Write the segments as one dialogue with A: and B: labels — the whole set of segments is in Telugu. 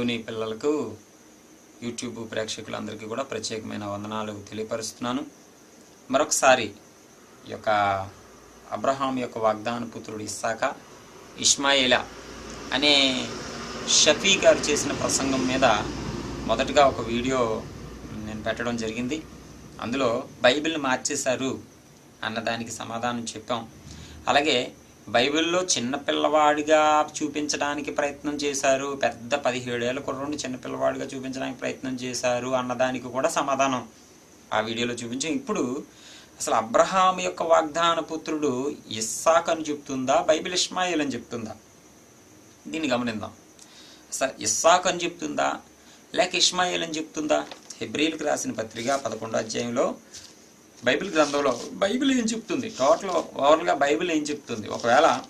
A: దేవుని పిల్లలకు యూట్యూబ్ ప్రేక్షకులందరికీ కూడా ప్రత్యేకమైన వందనాలు తెలియపరుస్తున్నాను. మరొకసారి ఈ యొక్క అబ్రహాం యొక్క వాగ్దాన పుత్రుడు ఇస్సాక ఇష్మాయిలా అనే షఫీ గారు చేసిన ప్రసంగం మీద మొదటగా ఒక వీడియో నేను పెట్టడం జరిగింది. అందులో బైబిల్ని మార్చేశారు అన్నదానికి సమాధానం చెప్పాం. అలాగే బైబిల్లో చిన్న పిల్లవాడిగా చూపించడానికి ప్రయత్నం చేశారు పెద్ద పదిహేడేళ్ళ కుర్రోడిని చిన్న పిల్లవాడిగా చూపించడానికి ప్రయత్నం చేశారు అన్నదానికి కూడా సమాధానం. ఆ వీడియోలో చూపించాం. ఇప్పుడు అసలు అబ్రహాం యొక్క వాగ్దాన పుత్రుడు ఇస్సాక్ అని చెప్తుందా బైబిల్ ఇస్మాయిల్ అని చెప్తుందా? దీన్ని గమనిద్దాం. అసలు ఇస్సాక్ అని చెప్తుందా లేక ఇస్మాయిల్ అని చెప్తుందా? హెబ్రిల్కి రాసిన పత్రిక పదకొండో అధ్యాయంలో బైబిల్ గ్రంథంలో బైబిల్ ఏం చెప్తుంది? టోటల్ ఓవరాల్గా బైబిల్ ఏం చెప్తుంది? ఒకవేళ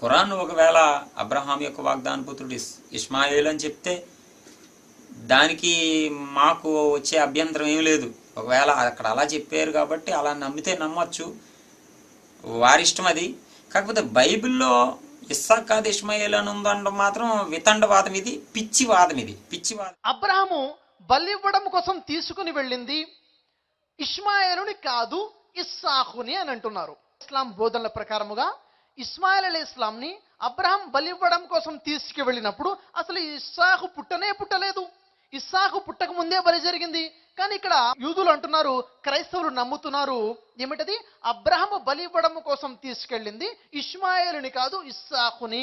A: ఖురాన్ ఒకవేళ అబ్రహాం యొక్క వాగ్దాన పుత్రుడు ఇస్మాయిల్ అని చెప్తే దానికి మాకు వచ్చే అభ్యంతరం ఏం లేదు. ఒకవేళ అక్కడ అలా చెప్పారు కాబట్టి అలా నమ్మితే నమ్మచ్చు. వారిష్టం అది. కాకపోతే బైబిల్లో ఇస్సాక్ ఇస్మాయిల్ అని ఉందనడం మాత్రం వితండవాదం ఇది పిచ్చివాదం ఇది. పిచ్చివాదం.
B: అబ్రహాము బలివ్వడం కోసం తీసుకుని వెళ్ళింది. ఇస్మాయిలుని కాదు ఇస్సాహుని అని అంటున్నారు. ఇస్లాం బోధనల ప్రకారముగా ఇస్మాయిల్ అలీ ఇస్లాంని అబ్రహం బలివ్వడం కోసం తీసుకువెళ్ళినప్పుడు అసలు ఇస్సాహు పుట్టనే పుట్టలేదు. ఇస్సాహు పుట్టక ముందే బలి జరిగింది. కానీ ఇక్కడ యూదులు అంటున్నారు క్రైస్తవులు నమ్ముతున్నారు ఏమిటది? అబ్రహము బలి ఇవ్వడం కోసం తీసుకెళ్ళింది ఇస్మాయిలుని కాదు ఇస్సాహుని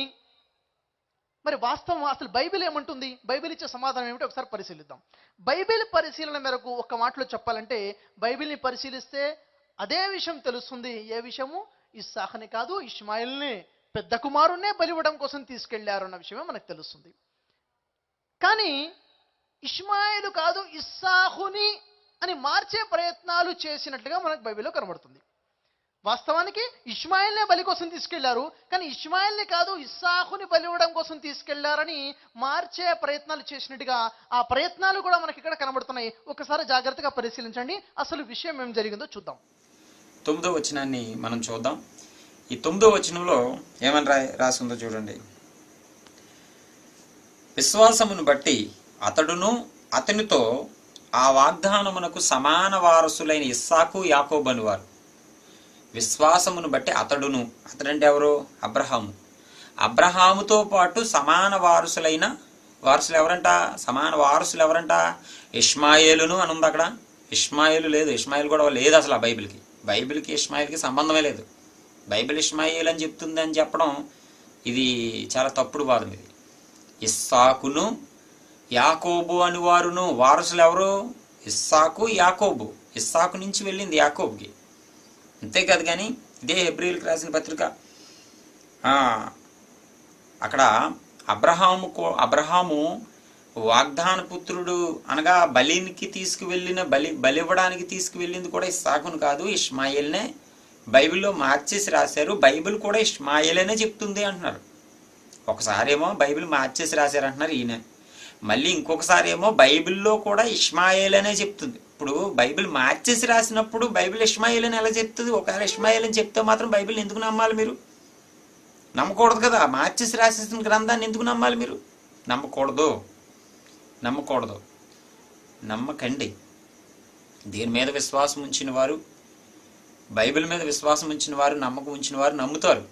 B: మరి వాస్తవం అసలు బైబిల్ ఏమంటుంది? బైబిల్ ఇచ్చే సమాధానం ఏమిటి ఒకసారి పరిశీలిద్దాం. బైబిల్ పరిశీలన మేరకు ఒక మాటలో చెప్పాలంటే బైబిల్ని పరిశీలిస్తే అదే విషయం తెలుస్తుంది. ఏ విషయము? ఇస్సాహని కాదు ఇస్మాయిల్ని పెద్ద కుమారునే బలివ్వడం కోసం తీసుకెళ్ళారు అన్న విషయమే మనకు తెలుస్తుంది. కానీ ఇస్మాయిలు కాదు ఇస్సాహుని అని మార్చే ప్రయత్నాలు చేసినట్లుగా మనకు బైబిల్లో కనబడుతుంది. వాస్తవానికి ఇష్మాయిల్నే బలి కోసం తీసుకెళ్ళారు. కానీ ఇష్మాయిల్ని కాదు ఇస్సాహుని బలి ఇవ్వడం కోసం తీసుకెళ్ళారని మార్చే ప్రయత్నాలు చేసినట్టుగా ఆ ప్రయత్నాలు కూడా మనకి ఇక్కడ కనబడుతున్నాయి. ఒకసారి జాగ్రత్తగా పరిశీలించండి. అసలు విషయం ఏం జరిగిందో చూద్దాం.
A: తొమ్మిదో వచనాన్ని మనం చూద్దాం. ఈ తొమ్మిదో వచనంలో ఏమని రా రాసిందో చూడండి. విశ్వాసమును బట్టి అతడును అతనితో ఆ వాగ్దానమునకు సమాన వారసులైన ఇస్సాకు యాకోబు వారు. విశ్వాసమును బట్టి అతడును. అతడంటే ఎవరు? అబ్రహాము. అబ్రహాముతో పాటు సమాన వారసులైన వారసులు ఎవరంట? సమాన వారసులు ఎవరంట? ఇష్మాయేలును అని ఉంది అక్కడ. ఇష్మాయిలు లేదు. ఇష్మాయిల్ కూడా లేదు అసలు ఆ బైబిల్కి. బైబిల్కి ఇష్మాయిల్కి సంబంధమే లేదు. బైబిల్ ఇష్మాయిల్ అని చెప్తుంది అని చెప్పడం ఇది చాలా తప్పుడు వాదం ఇది. ఇస్సాకును యాకోబు అని వారును వారసులు ఎవరు? ఇస్సాకు యాకోబు. ఇస్సాకు నుంచి వెళ్ళింది యాకోబుకి. అంతేకాదు కానీ ఇదే హెబ్రిల్కి రాసిన పత్రిక. అక్కడ అబ్రహాము కో- అబ్రహాము వాగ్దాన పుత్రుడు అనగా బలినికి తీసుకువెళ్ళిన బలి బలివ్వడానికి తీసుకువెళ్ళింది కూడా ఇస్సాకును కాదు ఇష్మాయిల్నే బైబిల్లో మార్చేసి రాశారు. బైబిల్ కూడా ఇష్మాయిలేనే చెప్తుంది అంటున్నారు. ఒకసారి ఏమో బైబిల్ మార్చేసి రాశారు అంటున్నారు ఈయన. మళ్ళీ ఇంకొకసారి ఏమో బైబిల్లో కూడా ఇష్మాయిల్ అనే చెప్తుంది. ఇప్పుడు బైబిల్ మార్చేసి రాసినప్పుడు బైబిల్ ఇష్మాయిల్ అని ఎలా చెప్తుంది? ఒకవేళ ఇష్మాయిల్ అని చెప్తే మాత్రం బైబిల్ ఎందుకు నమ్మాలి మీరు? నమ్మకూడదు కదా. మార్చేసి రాసేసిన గ్రంథాన్ని ఎందుకు నమ్మాలి మీరు? నమ్మకూడదు. నమ్మకూడదు. నమ్మకండి. దీని మీద విశ్వాసం ఉంచిన వారు? బైబిల్ మీద విశ్వాసం ఉంచిన వారు నమ్మకం ఉంచిన వారు నమ్ముతారు.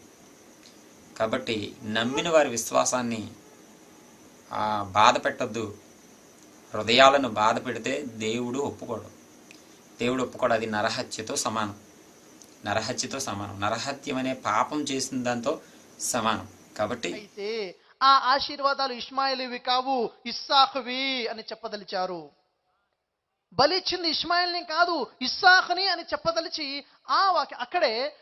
A: కాబట్టి నమ్మిన వారి విశ్వాసాన్ని బాధ పెట్టద్దు. హృదయాలను బాధ పెడితే దేవుడు ఒప్పుకోడు. దేవుడు ఒప్పుకోడు. అది నరహత్యతో సమానం. నరహత్యతో సమానం. నరహత్యం అనే పాపం చేసిన దాంతో సమానం. కాబట్టి
B: అయితే ఆ ఆశీర్వాదాలు ఇస్మాయిలివి కావు ఇస్సాహువి అని చెప్పదలిచారు. బలిచ్చింది ఇస్మాయిల్ని కాదు ఇస్సాహుని అని చెప్పదలిచి ఆ వాక్య అక్కడే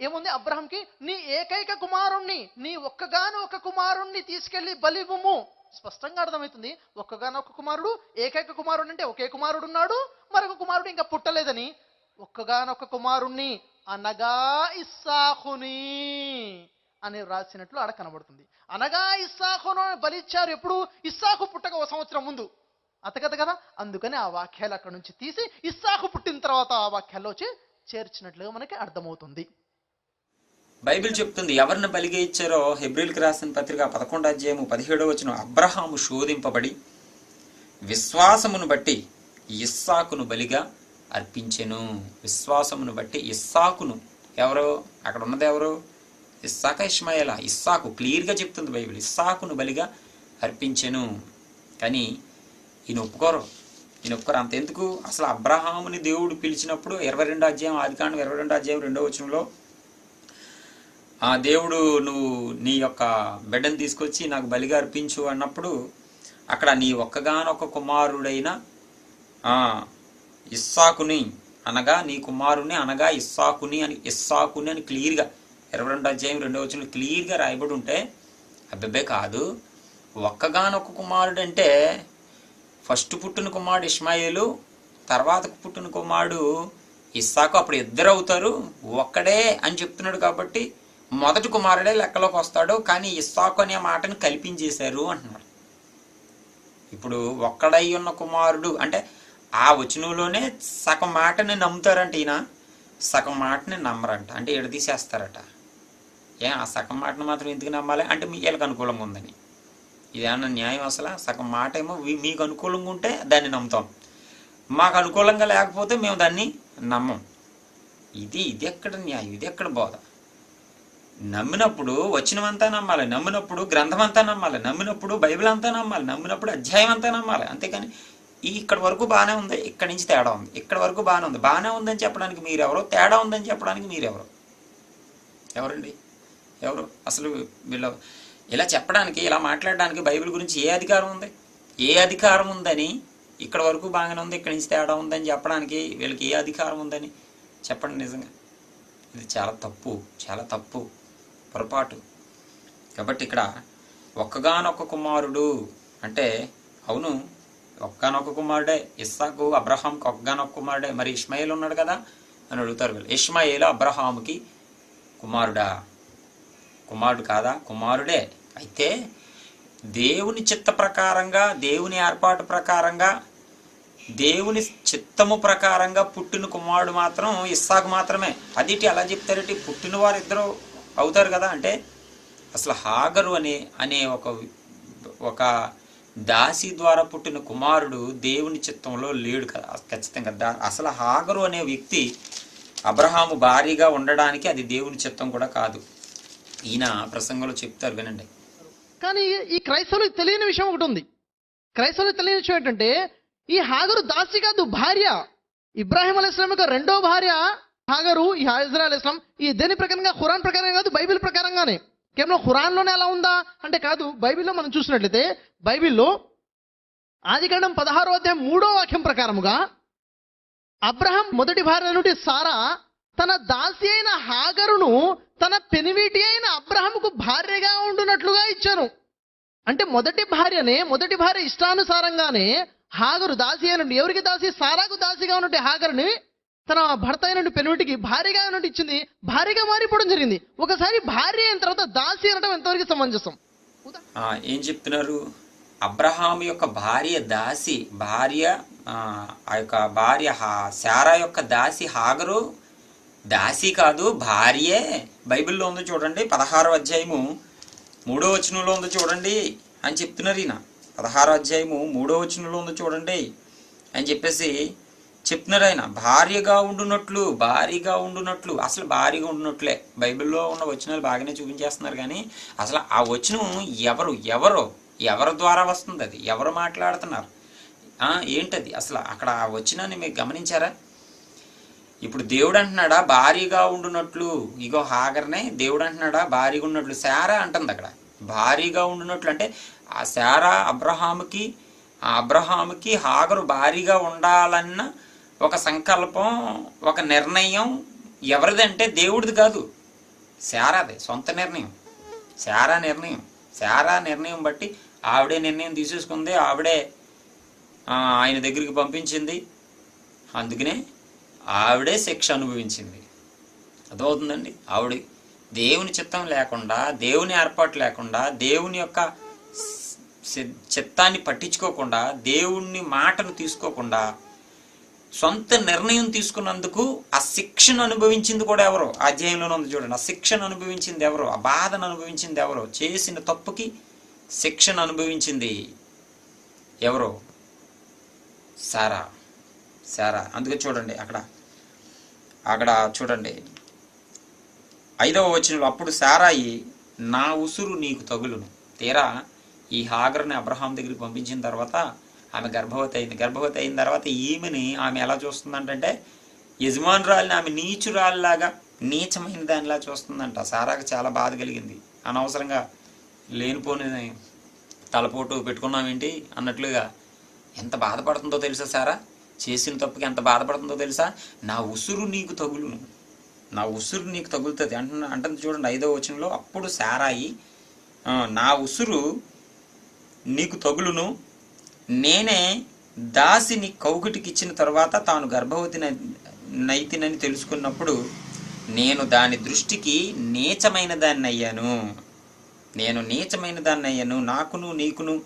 B: ఏముంది? అబ్రహంకి నీ ఏకైక కుమారుణ్ణి నీ ఒక్కగాను ఒక కుమారుణ్ణి తీసుకెళ్ళి బలివ్వము. స్పష్టంగా అర్థమవుతుంది ఒక్కగానొక్క కుమారుడు ఏకైక కుమారుడు అంటే ఒకే కుమారుడు ఉన్నాడు మరొక కుమారుడు ఇంకా పుట్టలేదని. ఒక్కగానొక్క కుమారుణ్ణి అనగా ఇస్సాహుని అని రాసినట్లు ఆడ కనబడుతుంది. అనగా ఇస్సాహును బలిచ్చారు ఎప్పుడు? ఇస్సాహు పుట్టక ఒక సంవత్సరం ముందు. అతగత కదా? అందుకని ఆ వాక్యాలు అక్కడ నుంచి తీసి ఇస్సాహు పుట్టిన తర్వాత ఆ వాక్యాల్లో వచ్చి చేర్చినట్లుగా మనకి అర్థమవుతుంది.
A: బైబిల్ చెప్తుంది ఎవరిని బలిగా ఇచ్చారో హెబ్రిల్కి రాసిన పత్రిక పదకొండు అధ్యాయము పదిహేడో వచ్చిన అబ్రహాము శోధింపబడి విశ్వాసమును బట్టి ఇస్సాకును బలిగా అర్పించెను. విశ్వాసమును బట్టి ఇస్సాకును. ఎవరు? అక్కడ ఉన్నది ఎవరు? ఇస్సాక ఇష్మాయేలా. ఇస్సాకు క్లియర్గా చెప్తుంది బైబిల్. ఇస్సాకును బలిగా అర్పించెను. కానీ ఈయన ఒప్పుకోరు. ఈయన ఒప్పుకోరు. అంతెందుకు? అసలు అబ్రహాముని దేవుడు పిలిచినప్పుడు ఇరవై రెండు అధ్యాయం ఆదికాండం ఇరవై రెండు అధ్యాయం రెండో వచనంలో ఆ దేవుడు నువ్వు నీ యొక్క బిడ్డను తీసుకొచ్చి నాకు బలిగా అర్పించు అన్నప్పుడు అక్కడ నీ ఒక్కగానొక్క కుమారుడైన ఇస్సాకుని అనగా నీ కుమారుని అనగా ఇస్సాకుని అని ఇస్సాకుని అని క్లియర్గా ఇరవై రెండు అధ్యాయం రెండో వచ్చిన క్లియర్గా రాయబడి ఉంటే అబ్బబ్బే కాదు ఒక్కగానొక్క కుమారుడు అంటే ఫస్ట్ పుట్టిన కుమారుడు ఇస్మాయిలు తర్వాత పుట్టిన కుమారుడు ఇస్సాకు అప్పుడు ఇద్దరు అవుతారు ఒక్కడే అని చెప్తున్నాడు కాబట్టి మొదటి కుమారుడే లెక్కలోకి వస్తాడు కానీ ఇస్సాకు అనే మాటను కల్పించేశారు అంటున్నారు ఇప్పుడు ఒక్కడై ఉన్న కుమారుడు అంటే ఆ వచనంలోనే సగం మాటని నమ్ముతారంట ఈయన సగం మాటని నమ్మరంట. అంటే ఎడదీసేస్తారట ఏ ఆ సగం మాటను మాత్రం ఎందుకు నమ్మాలి? అంటే మీ వీళ్ళకి అనుకూలంగా ఉందని. ఇదేమన్నా న్యాయం అసలు? సగం మాట ఏమో మీకు అనుకూలంగా ఉంటే దాన్ని నమ్ముతాం. మాకు అనుకూలంగా లేకపోతే మేము దాన్ని నమ్మం. ఇది ఇది ఎక్కడ న్యాయం? ఇది ఎక్కడ బోధ? నమ్మినప్పుడు వచనమంతా నమ్మాలి నమ్మినప్పుడు గ్రంథం అంతా నమ్మాలి నమ్మినప్పుడు బైబిల్ అంతా నమ్మాలి నమ్మినప్పుడు అధ్యాయం అంతా నమ్మాలి. అంతేకాని ఈ ఇక్కడ వరకు బాగానే ఉంది ఇక్కడ నుంచి తేడా ఉంది ఇక్కడ వరకు బాగానే ఉంది. బాగానే ఉందని చెప్పడానికి మీరెవరో తేడా ఉందని చెప్పడానికి మీరెవరు? ఎవరండి? ఎవరు? అసలు వీళ్ళు ఇలా చెప్పడానికి ఇలా మాట్లాడడానికి బైబిల్ గురించి ఏ అధికారం ఉంది? ఏ అధికారం ఉందని ఇక్కడ వరకు బాగానే ఉంది ఇక్కడి నుంచి తేడా ఉందని చెప్పడానికి వీళ్ళకి ఏ అధికారం ఉందని చెప్పండి నిజంగా. ఇది చాలా తప్పు చాలా తప్పు. పొరపాటు. కాబట్టి ఇక్కడ ఒక్కగానొక్క కుమారుడు అంటే అవును ఒక్కగానొక్క కుమారుడే ఇస్సాకు అబ్రహాంకి ఒక్కగానొక్క కుమారుడే మరి ఇష్మాయిల్ ఉన్నాడు కదా అని అడుగుతారు వీళ్ళు. ఇష్మాయిల్ అబ్రహాముకి కుమారుడా? కుమారుడు కాదా? కుమారుడే. అయితే దేవుని చిత్త ప్రకారంగా దేవుని ఏర్పాటు ప్రకారంగా దేవుని చిత్తము ప్రకారంగా పుట్టిన కుమారుడు మాత్రం ఇస్సాకు మాత్రమే. అదిటి అలా చెప్తారటి పుట్టిన వారిద్దరూ అవుతారు కదా అంటే అసలు హాగరు అనే అనే ఒక ఒక దాసి ద్వారా పుట్టిన కుమారుడు దేవుని చిత్తంలో లేడు కదా. ఖచ్చితంగా దా అసలు హాగరు అనే వ్యక్తి అబ్రహాము భారీగా ఉండడానికి అది దేవుని చిత్తం కూడా కాదు. ఈయన ప్రసంగంలో చెప్తారు వినండి.
B: కానీ ఈ క్రైస్తవులకు తెలియని విషయం ఒకటి ఉంది. క్రైస్తవులకు తెలియని విషయం ఏంటంటే ఈ హాగరు దాసి కాదు భార్య. ఇబ్రాహిం అలైస్లాం యొక్క రెండో భార్య హాగరు ఈ హజరాల్ ఇస్లాం ఈ దేని ప్రకారంగా? ఖురాన్ ప్రకారం కాదు బైబిల్ ప్రకారంగానే. కేవలం ఖురాన్లోనే అలా ఉందా? అంటే కాదు బైబిల్లో మనం చూసినట్లయితే బైబిల్లో ఆదికాండం పదహారో అధ్యాయం మూడో వాక్యం ప్రకారముగా అబ్రహం మొదటి భార్య నుండి సారా తన దాసి అయిన హాగరును తన పెనివిటి అయిన అబ్రహంకు భార్యగా ఉండునట్లుగా ఇచ్చాను. అంటే మొదటి భార్యనే మొదటి భార్య ఇష్టానుసారంగానే హాగరు దాసి అయినండి ఎవరికి దాసి? సారాకు దాసిగా ఉన్నట్టు హాగరుని తన భర్త అయినటువంటి పెనువిటికి భార్యగా అయినట్టు ఇచ్చింది భార్యగా మారిపోవడం జరిగింది. ఒకసారి భార్య అయిన తర్వాత దాసి అనడం ఎంతవరకు సమంజసం?
A: ఏం చెప్తున్నారు? అబ్రహాం యొక్క భార్య దాసి భార్య ఆ యొక్క భార్య హా- శారా యొక్క దాసి హాగరు దాసి కాదు భార్యే. బైబిల్లో ఉందో చూడండి పదహారో అధ్యాయము మూడో వచనంలో ఉందో చూడండి అని చెప్తున్నారు ఈయన. పదహారో అధ్యాయము మూడో వచనంలో ఉందో చూడండి అని చెప్పేసి చెప్తున్నారు ఆయన భార్యగా ఉండునట్లు భారీగా ఉండునట్లు అసలు భారీగా ఉండునట్లే. బైబిల్లో ఉన్న వచనాలు బాగానే చూపించేస్తున్నారు కానీ అసలు ఆ వచనం ఎవరు ఎవరు ఎవరి ద్వారా వస్తుంది అది? ఎవరు మాట్లాడుతున్నారు? ఏంటది? అసలు అక్కడ ఆ వచనాన్ని మీరు గమనించారా? ఇప్పుడు దేవుడు అంటున్నాడా భారీగా ఉండునట్లు. ఇగో హాగర్నే దేవుడు అంటున్నాడా భారీగా ఉన్నట్లు శారా అంటుంది అక్కడ. భారీగా ఉండునట్లు అంటే ఆ శారా అబ్రహాముకి ఆ అబ్రహాముకి హాగరు భారీగా ఉండాలన్న ఒక సంకల్పం ఒక నిర్ణయం ఎవరిదంటే దేవుడిది కాదు. శారాది సొంత నిర్ణయం. శారా నిర్ణయం. శారా నిర్ణయం బట్టి ఆవిడే నిర్ణయం తీసేసుకుంది ఆవిడే ఆయన దగ్గరికి పంపించింది. అందుకనే ఆవిడే శిక్ష అనుభవించింది. అదవుతుందండి ఆవిడ దేవుని చిత్తం లేకుండా దేవుని ఏర్పాటు లేకుండా దేవుని యొక్క చిత్తాన్ని పట్టించుకోకుండా దేవుణ్ణి మాటను తీసుకోకుండా సొంత నిర్ణయం తీసుకున్నందుకు ఆ శిక్షను అనుభవించింది కూడా ఎవరు? ఆ అధ్యాయంలోనే ఉంది చూడండి. ఆ శిక్షను అనుభవించింది ఎవరు? ఆ బాధను అనుభవించింది ఎవరు? చేసిన తప్పుకి శిక్షను అనుభవించింది ఎవరు? సారా. సారా. అందుకే చూడండి అక్కడ. అక్కడ చూడండి. ఐదవ వచనంలో అప్పుడు సారాయి నా ఉసురు నీకు తగులును. తీరా ఈ హాగర్ని అబ్రహాం దగ్గరికి పంపించిన తర్వాత ఆమె గర్భవతి అయింది గర్భవతి అయిన తర్వాత ఈమెని ఆమె ఎలా చూస్తుందంటే యజమానురాలిని ఆమె నీచురాలిలాగా నీచమైన దానిలా చూస్తుందంట. సారాకు చాలా బాధ కలిగింది. అనవసరంగా లేనిపోని తలపోటు పెట్టుకున్నామేంటి అన్నట్లుగా ఎంత బాధపడుతుందో తెలుసా సారా? చేసిన తప్పుకి ఎంత బాధపడుతుందో తెలుసా? నా ఉసురు నీకు తగులును. నా ఉసురు నీకు తగులుతుంది. అంటున్న అంటుంది చూడండి ఐదో వచనంలో అప్పుడు సారాయి నా ఉసురు నీకు తగులును నేనే దాసిని కౌగుటికిచ్చిన తర్వాత తాను గర్భవతి నైతినని తెలుసుకున్నప్పుడు నేను దాని దృష్టికి నీచమైన దాన్ని అయ్యాను నేను నీచమైన దాన్ని అయ్యాను నాకును నీకును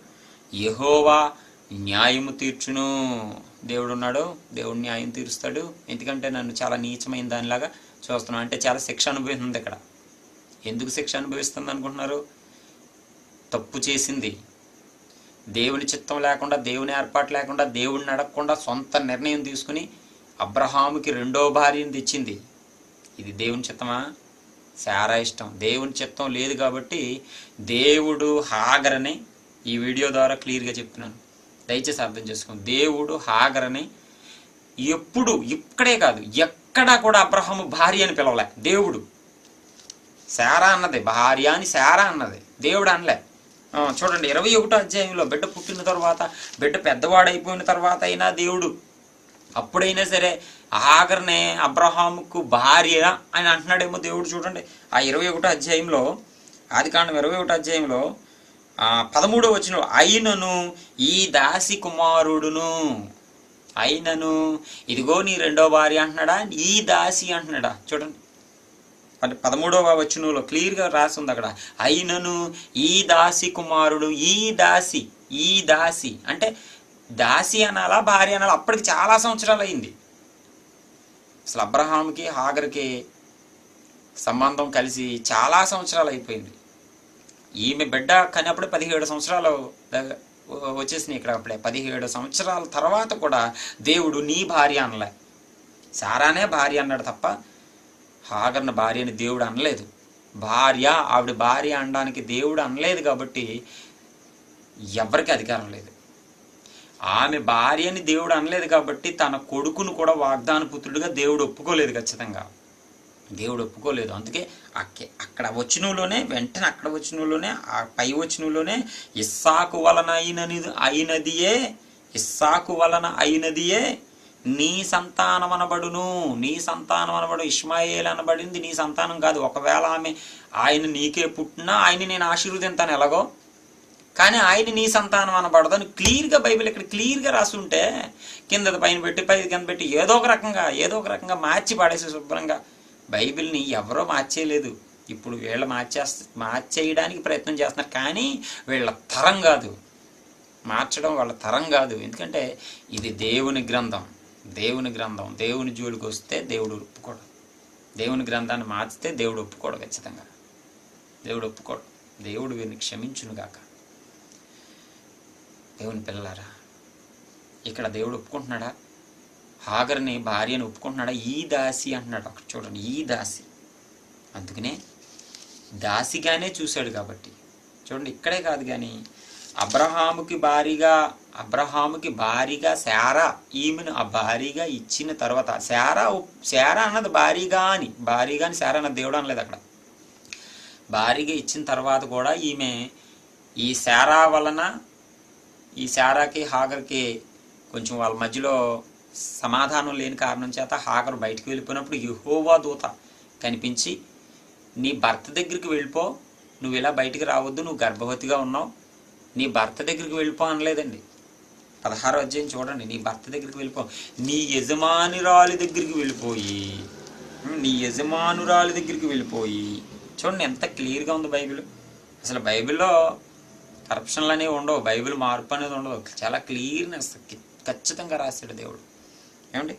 A: యహోవా న్యాయము తీర్చును. దేవుడు ఉన్నాడు దేవుడు న్యాయం తీరుస్తాడు. ఎందుకంటే నన్ను చాలా నీచమైన దానిలాగా చూస్తున్నాను అంటే చాలా శిక్ష అనుభవిస్తుంది ఇక్కడ. ఎందుకు శిక్ష అనుభవిస్తుంది అనుకుంటున్నారు తప్పు చేసింది. దేవుని చిత్తం లేకుండా దేవుని ఏర్పాటు లేకుండా దేవుడిని అడగకుండా సొంత నిర్ణయం తీసుకుని అబ్రహాముకి రెండో భార్యను తెచ్చింది. ఇది దేవుని చిత్తమా? సారా ఇష్టం. దేవుని చిత్తం లేదు కాబట్టి దేవుడు హాగరని ఈ వీడియో ద్వారా క్లియర్గా చెప్తున్నాను. దయచేసి అర్థం చేసుకోండి. దేవుడు హాగరని ఎప్పుడు ఇక్కడే కాదు ఎక్కడా కూడా అబ్రహాము భార్య అని పిలవలే. దేవుడు. శారా అన్నది. భార్య అని శారా అన్నది. దేవుడు అనలే. చూడండి ఇరవై ఒకటో అధ్యాయంలో బిడ్డ పుట్టిన తర్వాత బిడ్డ పెద్దవాడైపోయిన తర్వాత అయినా దేవుడు అప్పుడైనా సరే ఆఖరినే అబ్రహాముకు భార్య అని అంటున్నాడేమో దేవుడు చూడండి. ఆ ఇరవై ఒకటో అధ్యాయంలో ఆది కాండం ఇరవై ఒకటో అధ్యాయంలో పదమూడో వచ్చిన అయినను ఈ దాసి కుమారుడును అయినను ఇదిగో నీ రెండో భార్య అంటున్నాడా? ఈ దాసి అంటున్నాడా? చూడండి. అంటే పదమూడవ వచనంలో క్లియర్గా రాసి ఉంది అక్కడ. అయినను ఈ దాసి కుమారుడు ఈ దాసి ఈ దాసి. అంటే దాసి అనాలా భార్య అనాలా అప్పటికి చాలా సంవత్సరాలు అయింది అసలు అబ్రహాంకి హాగర్కి సంబంధం కలిసి చాలా సంవత్సరాలు అయిపోయింది ఈమె బిడ్డ కనప్పుడు పదిహేడు సంవత్సరాలు వచ్చేసినాయి ఇక్కడ అప్పుడే. పదిహేడు సంవత్సరాల తర్వాత కూడా దేవుడు నీ భార్య అనలే. సారానే భార్య అన్నాడు తప్ప హాగర్న భార్య అని దేవుడు అనలేదు. భార్య ఆవిడ భార్య అనడానికి దేవుడు అనలేదు కాబట్టి ఎవరికి అధికారం లేదు. ఆమె భార్యని దేవుడు అనలేదు కాబట్టి తన కొడుకును కూడా వాగ్దాన పుత్రుడిగా దేవుడు ఒప్పుకోలేదు ఖచ్చితంగా. దేవుడు ఒప్పుకోలేదు. అందుకే అక్కే అక్కడ వచ్చినలోనే వెంటనే అక్కడ వచ్చినలోనే ఆ పై వచ్చినలోనే ఇస్సాకు వలన అయినది అయినదియే ఇస్సాకు వలన అయినదియే నీ సంతానం అనబడును నీ సంతానం అనబడు ఇష్మాయేల్ అనబడింది నీ సంతానం కాదు. ఒకవేళ ఆమె ఆయన నీకే పుట్టినా ఆయన నేను ఆశీర్వదింతాను ఎలాగో? కానీ ఆయన నీ సంతానం అనబడదు అని క్లియర్గా బైబిల్ ఇక్కడ క్లియర్గా రాసి ఉంటే కింద పైన పెట్టి పై కింద పెట్టి ఏదో ఒక రకంగా ఏదో ఒక రకంగా మార్చి పడేసి శుభ్రంగా బైబిల్ని ఎవరో మార్చేయలేదు. ఇప్పుడు వీళ్ళు మార్చేస్త మార్చేయడానికి ప్రయత్నం చేస్తున్నారు కానీ వీళ్ళ తరం కాదు. మార్చడం వాళ్ళ తరం కాదు. ఎందుకంటే ఇది దేవుని గ్రంథం. దేవుని గ్రంథం దేవుని జోలికి వస్తే దేవుడు ఒప్పుకోడు. దేవుని గ్రంథాన్ని మార్చితే దేవుడు ఒప్పుకోడు ఖచ్చితంగా. దేవుడు ఒప్పుకోడు. దేవుడు వీరిని క్షమించునుగాక. దేవుని పిల్లలారా ఇక్కడ దేవుడు ఒప్పుకుంటున్నాడా? హాగర్ని భార్యను ఒప్పుకుంటున్నాడా? ఈ దాసి అంటున్నాడు అక్కడ చూడండి ఈ దాసి. అందుకనే దాసిగానే చూశాడు కాబట్టి. చూడండి ఇక్కడే కాదు కానీ అబ్రహాముకి భారీగా అబ్రహాముకి భారీగా శారా ఈమెను ఆ భారీగా ఇచ్చిన తర్వాత శారా శారా అన్నది భారీగా అని భారీగా అని శారా అన్నది దేవుడు అనలేదు అక్కడ. భారీగా ఇచ్చిన తర్వాత కూడా ఈమె ఈ శారా వలన ఈ శారాకి హాగర్కి కొంచెం వాళ్ళ మధ్యలో సమాధానం లేని కారణం చేత హాగర్ బయటికి వెళ్ళిపోయినప్పుడు యుహోవా దూత కనిపించి నీ భర్త దగ్గరికి వెళ్ళిపో నువ్వు ఇలా బయటికి రావద్దు నువ్వు గర్భవతిగా ఉన్నావు నీ భర్త దగ్గరికి వెళ్ళిపో అనలేదండి. పదహారు అధ్యాయం చూడండి. నీ భర్త దగ్గరికి వెళ్ళిపో. నీ యజమానురాలి దగ్గరికి వెళ్ళిపోయి నీ యజమానురాలి దగ్గరికి వెళ్ళిపోయి చూడండి ఎంత క్లియర్గా ఉంది బైబిల్. అసలు బైబిల్లో కరప్షన్లు అనేవి ఉండవు. బైబిల్ మార్పు అనేది ఉండదు. చాలా క్లియర్నెస్ ఖచ్చితంగా రాశాడు దేవుడు. ఏమండి?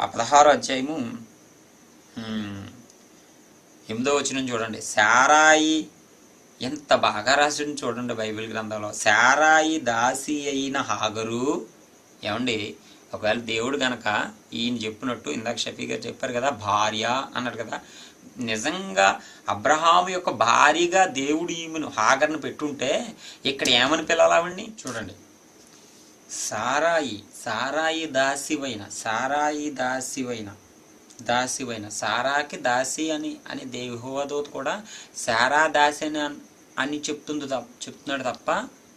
A: ఆ పదహారు అధ్యాయము ఎనిమిదో వచ్చిన చూడండి. సారాయి ఎంత బాగా రాసింది చూడండి బైబిల్ గ్రంథంలో. శారాయి దాసి అయిన హాగరు. ఏమండి? ఒకవేళ దేవుడు గనక ఈయన చెప్పినట్టు ఇందాక షఫీ గారు చెప్పారు కదా భార్య అన్నాడు కదా. నిజంగా అబ్రహాము యొక్క భారీగా దేవుడు ఈమెను హాగర్ను పెట్టుంటే ఇక్కడ ఏమని పిలవాలండి చూడండి. సారాయి సారాయి దాసివైన సారాయి దాసివైన దాసివైన సారాకి దాసి అని అని దేవహోదోత్ కూడా సారా దాసి అని అని చెప్తుంది తప్ప చెప్తున్నాడు తప్ప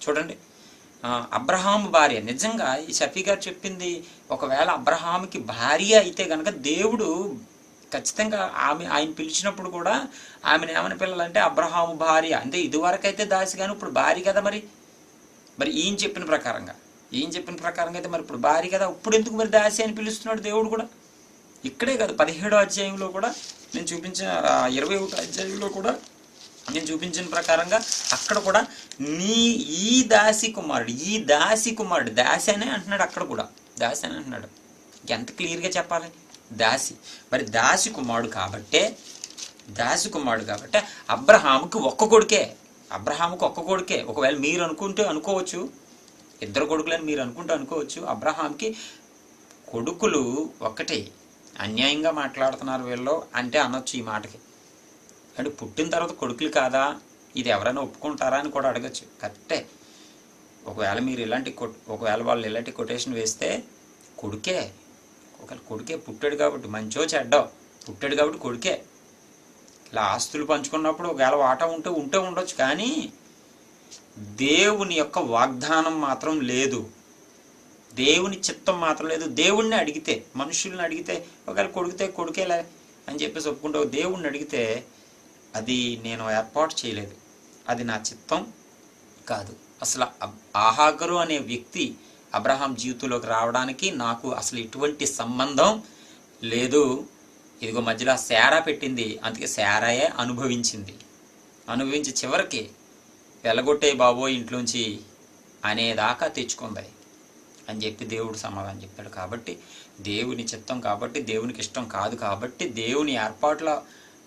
A: చూడండి. అబ్రహాం భార్య. నిజంగా ఈ షఫీ గారు చెప్పింది ఒకవేళ అబ్రహాంకి భార్య అయితే కనుక దేవుడు ఖచ్చితంగా ఆమె ఆయన పిలిచినప్పుడు కూడా ఆమెను ఏమని పిల్లలంటే అబ్రహాము భార్య. అంటే ఇదివరకైతే దాసి కానీ ఇప్పుడు భార్య కదా మరి. మరి ఈయన చెప్పిన ప్రకారంగా ఈయన చెప్పిన ప్రకారంగా అయితే మరి ఇప్పుడు భార్య కదా. ఇప్పుడు ఎందుకు మరి దాసి అని పిలుస్తున్నాడు దేవుడు కూడా? ఇక్కడే కాదు పదిహేడో అధ్యాయంలో కూడా నేను చూపించిన ఇరవై ఒకటో అధ్యాయంలో కూడా నేను చూపించిన ప్రకారంగా అక్కడ కూడా నీ ఈ దాసి కుమారుడు ఈ దాసి కుమారుడు దాసి అనే అంటున్నాడు అక్కడ కూడా దాసి అని అంటున్నాడు. ఎంత క్లియర్గా చెప్పాలి? దాసి. మరి దాసి కుమారుడు కాబట్టే దాసి కుమారుడు కాబట్టి అబ్రహాముకి ఒక్క కొడుకే అబ్రహాముకి ఒక్క కొడుకే. ఒకవేళ మీరు అనుకుంటే అనుకోవచ్చు ఇద్దరు కొడుకులని మీరు అనుకుంటే అనుకోవచ్చు అబ్రహాంకి కొడుకులు ఒక్కటే అన్యాయంగా మాట్లాడుతున్నారు వీళ్ళు అంటే అనొచ్చు ఈ మాటకి. అంటే పుట్టిన తర్వాత కొడుకులు కాదా? ఇది ఎవరైనా ఒప్పుకుంటారా అని కూడా అడగచ్చు. కరెక్టే. ఒకవేళ మీరు ఇలాంటి ఒకవేళ వాళ్ళు ఇలాంటి కొటేషన్ వేస్తే కొడుకే ఒకవేళ కొడుకే పుట్టాడు కాబట్టి మంచో చెడ్డో పుట్టాడు కాబట్టి కొడుకే. ఇలా ఆస్తులు పంచుకున్నప్పుడు ఒకవేళ వాటా ఉంటే ఉంటే ఉండొచ్చు కానీ దేవుని యొక్క వాగ్దానం మాత్రం లేదు. దేవుని చిత్తం మాత్రం లేదు. దేవుణ్ణి అడిగితే మనుషుల్ని అడిగితే ఒకవేళ కొడిగితే కొడుకేలా అని చెప్పేసి ఒప్పుకుంటే దేవుణ్ణి అడిగితే అది నేను ఏర్పాటు చేయలేదు. అది నా చిత్తం కాదు. అసలు ఆహాగరు అనే వ్యక్తి అబ్రహాం జీవితంలోకి రావడానికి నాకు అసలు ఎటువంటి సంబంధం లేదు. ఇదిగో మధ్యలో ఆ శారా పెట్టింది. అందుకే శారాయే అనుభవించింది. అనుభవించి చివరికి వెళ్ళగొట్టే బాబోయ్ ఇంట్లోంచి అనేదాకా తెచ్చుకుంది. అని చెప్పి దేవుడు సమాధానం చెప్పాడు కాబట్టి దేవుని చిత్తం కాబట్టి దేవునికి ఇష్టం కాదు కాబట్టి దేవుని ఏర్పాట్ల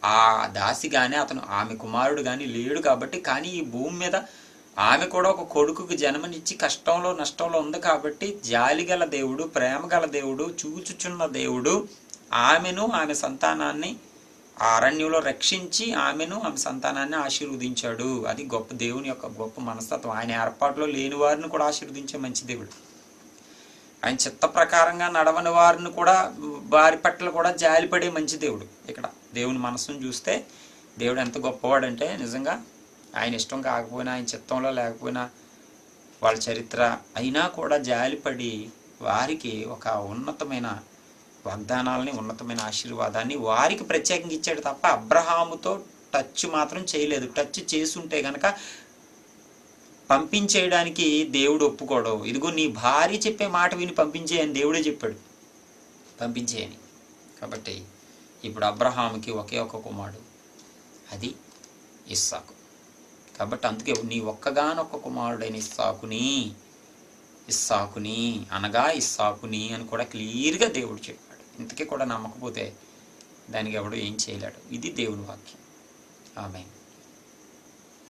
A: ఆ దాసి కానీ అతను ఆమె కుమారుడు కానీ లేడు కాబట్టి కానీ ఈ భూమి మీద ఆమె కూడా ఒక కొడుకుకు జన్మనిచ్చి కష్టంలో నష్టంలో ఉంది కాబట్టి జాలి గల దేవుడు ప్రేమ గల దేవుడు చూచుచున్న దేవుడు ఆమెను ఆమె సంతానాన్ని ఆ అరణ్యంలో రక్షించి ఆమెను ఆమె సంతానాన్ని ఆశీర్వదించాడు. అది గొప్ప దేవుని యొక్క గొప్ప మనస్తత్వం. ఆయన ఏర్పాటులో లేని వారిని కూడా ఆశీర్వదించే మంచి దేవుడు. ఆయన చిత్త ప్రకారంగా నడవని వారిని కూడా వారి పట్ల కూడా జాలిపడే మంచి దేవుడు ఇక్కడ. దేవుని మనసును చూస్తే దేవుడు ఎంత గొప్పవాడంటే నిజంగా ఆయన ఇష్టం కాకపోయినా ఆయన చిత్తంలో లేకపోయినా వాళ్ళ చరిత్ర అయినా కూడా జాలిపడి వారికి ఒక ఉన్నతమైన వాగ్దానాలని ఉన్నతమైన ఆశీర్వాదాన్ని వారికి ప్రత్యేకంగా ఇచ్చాడు తప్ప అబ్రహాముతో టచ్ మాత్రం చేయలేదు. టచ్ చేసుంటే కనుక పంపించేయడానికి దేవుడు ఒప్పుకోడు. ఇదిగో నీ భార్య చెప్పే మాట విని పంపించేయని దేవుడే చెప్పాడు. పంపించేయని. కాబట్టి ఇప్పుడు అబ్రహాముకి ఒకే ఒక కుమారుడు. అది ఇస్సాకు. కాబట్టి అందుకే నీ ఒక్కగానొక్క కుమారుడైన ఇస్సాకుని ఇస్సాకుని అనగా ఇస్సాకుని అని కూడా క్లియర్గా దేవుడు చెప్పాడు. ఇంతకీ కూడా నమ్మకపోతే దానికి ఎవడు ఏం చేయలేడు. ఇది దేవుని వాక్యం. ఆమె